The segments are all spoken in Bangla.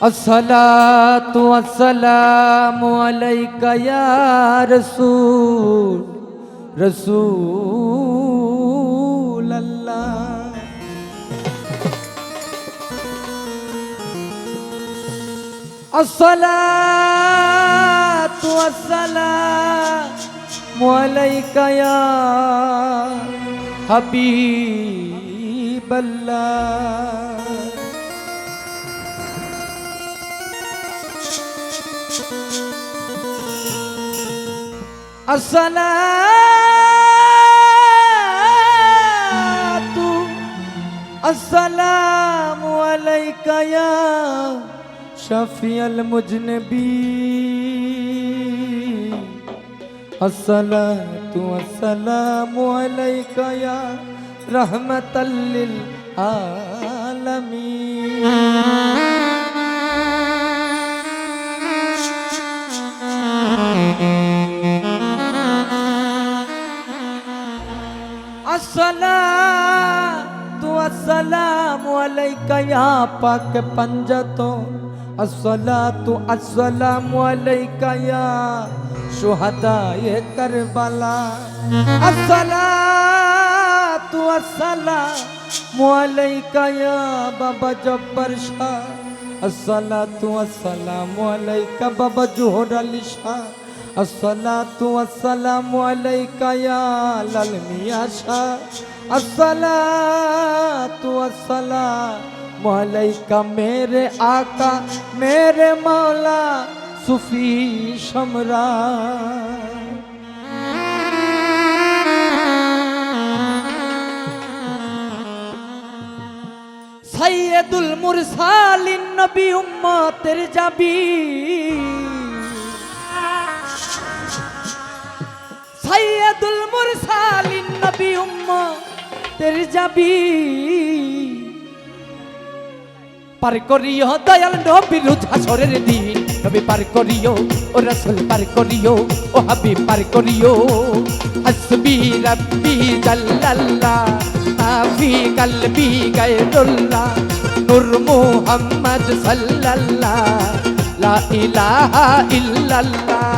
আসসালাতু আসসালামু আলাইকা ইয়া রাসূল রাসূল আল্লাহ আসসালাতু আসসালামু আলাইকা ইয়া হাবিবাল্লাহ। আসসালাতু আসসালামু আলাইকা ইয়া শাফিয়াল মুজনবী আসসালাতু আসসালামু আলাইকা ইয়া রহমাতাল লিল আলামিন আসসালাতু আসসালামু আলাইকা ইয়া পাক পাঞ্জাতো। আসসালাতু আসসালামু আলাইকা ইয়া শুহাদায়ে কারবালা। আসসালাতু আসসালামু আলাইকা ইয়া বাবা জব্বার শাহ। আসসালাতু আসসালামু আলাইকা বাবা জোহর আলী শাহ। الصلاة والسلام عليك يا للمياشا الصلاة والسلام عليك میرے آقا میرے مولا صفی شمران সৈয়দুল মুরসালিন নবী উম্মতের জাবি সৈয়দুল মুরসালিন নবী উম্মতের যাবি পার করিও দয়াল নবীর হাসরের দিন। নবী পার করিও ও রাসূল পার করিও ও হাবিব পার করিও হাসবি রাব্বি জাল্লাল্লাহ মাফি কলবি গায়রুল্লাহ, নূর মুহাম্মদ সাল্লাল্লাহ, লা ইলাহা ইল্লাল্লাহ।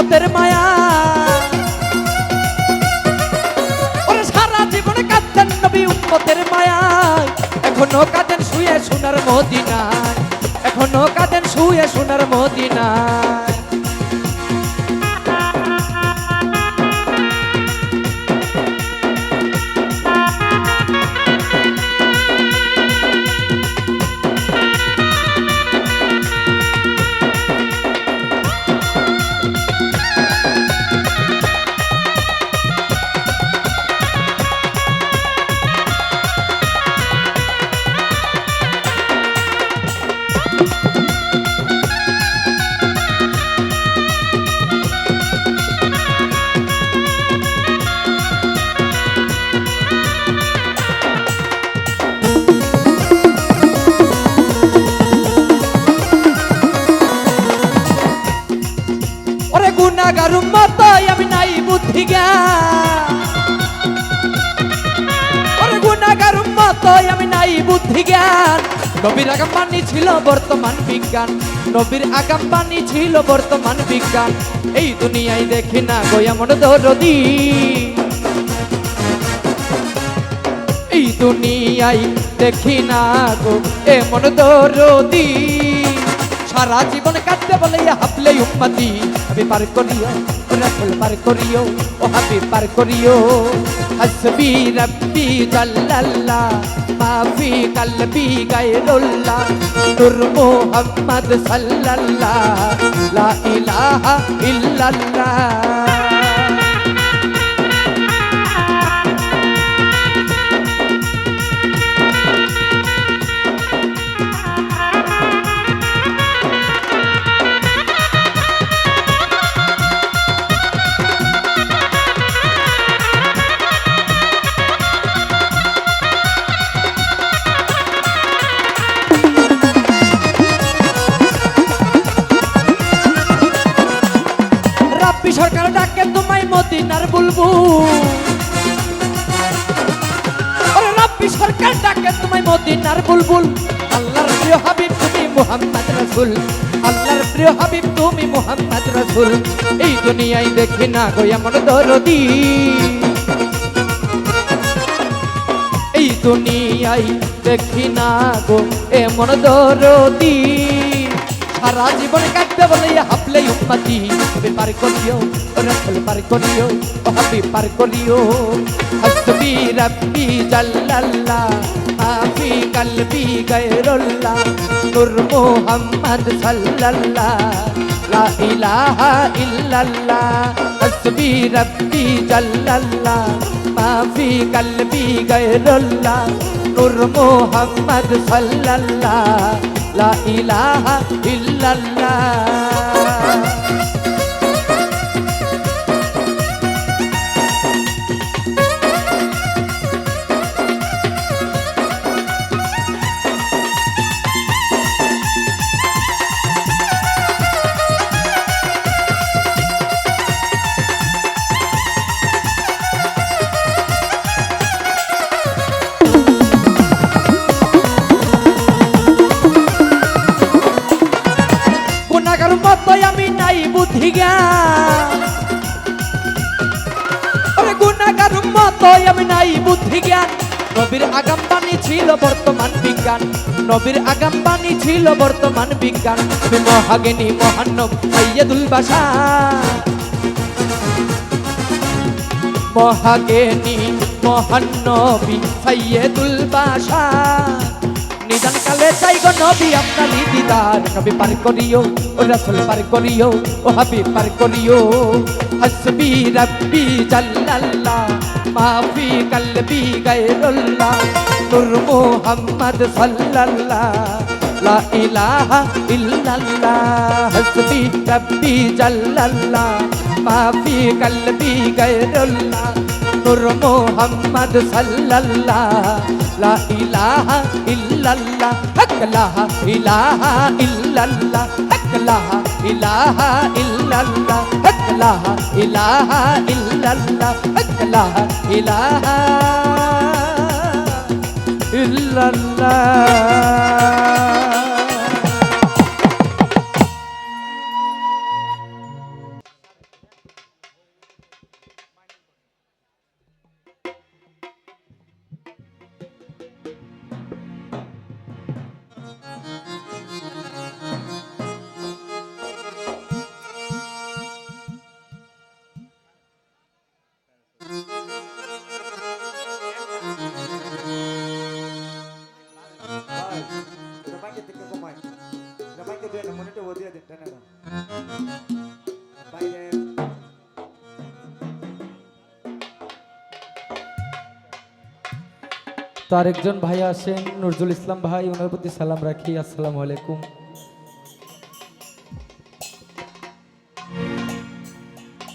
নবী মায়া। ওরে সারা জীবন কাঁদলেন নবী উম্মতের মায়া। এখনও কাঁদেন, শুয়ে সোনার মদিনায়। এখনও কাঁদেন, শুয়ে সোনার মদিনায়। গুনাগার মতই আমি নাই বুদ্ধি জ্ঞান ওরে গুনাগার মতই আমি নাই বুদ্ধি জ্ঞান। নবীর আগাম বাণী ছিল বর্তমান বিজ্ঞান। নবীর আগাম বাণী ছিল বর্তমান বিজ্ঞান। এই দুনিয়ায় দেখি না গো, এমন দরদি। এই দুনিয়ায় দেখি না গো, এমন দরদি। সারা জীবন কাটবে বলে হাফলে উম্মতি। আমি পার করিও রাফল পার করিও, ও হাবি পার করিও। হাসবি রব্বি জাল্লাল্লাহ মাফি কলবি গায়রুল্লাহ নূর মুহাম্মদ সাল্লাল্লাহ, লা ইলাহা ইল্লাল্লাহ। ওরে রাব্বি সরকার, ডাকে তোমায় মদিনার বুলবুল। আল্লাহর প্রিয় হাবিব, তুমি মুহাম্মদ রাসূল। আল্লাহর প্রিয় হাবিব, তুমি মুহাম্মদ রাসূল। এই দুনিয়ায় দেখি না গো এমন দরদি। এই দুনিয়ায় দেখি না গো এমন দরদি। সারা জীবন কাটতে বলে, হাফলে উম্মতি তুমি পার করিও, রাসূল পার করিও ও হাবিব পার করিও। হাসবি রাব্বি জাল্লাল্লাহ মাফি কলবি গায়রুল্লাহ নূর মুহাম্মদ সাল্লাল্লাহ লা ইলাহা ইল্লাল্লাহ হাসবি রাব্বি জাল্লাল্লাহ মাফি কলবি গায়রুল্লাহ নূর মুহাম্মদ সাল্লাল্লাহ লা ইলাহা ইল্লাল্লাহ। গুণাগার মতো আমি নাই বুদ্ধি জ্ঞান। ওরে গুণাগার মতো আমি নাই বুদ্ধি জ্ঞান। নবীর আগাম বাণী ছিল বর্তমান বিজ্ঞান। নবীর আগাম বাণী ছিল বর্তমান বিজ্ঞান। মহাগিনী মহান্নব সৈয়দুল বাসা মহাগেনী মহানবী সৈয়দুল বাসা নিদান কালে চাই গো নবী, আপনার দিদার নবী পার করিও, ও রাসূল পার করিও, ও হাবিব পার করিও। হাসবি রাব্বি জাল্লাল্লাহ, মাফি কলবি গায়রুল্লাহ, নূর মুহাম্মদ সাল্লাল্লাহ, লা ইলাহা ইল্লাল্লাহ। হাসবি রাব্বি জাল্লাল্লাহ, মাফি কলবি গায়রুল্লাহ নূর মুহাম্মদ সাল্লাল্লাহ লা ইলাহা ইল্লাল্লাহ হক লা ইলাহা ইল্লাল্লাহ হক লা ইলাহা ইল্লাল্লাহ হক লা ইলাহা ইল্লাল্লাহ হক লা ইলাহা ইল্লাল্লাহ তো একজন ভাই আসেন নজরুল ইসলাম ভাই ওনার প্রতি সালাম রাখি আসসালামু আলাইকুম।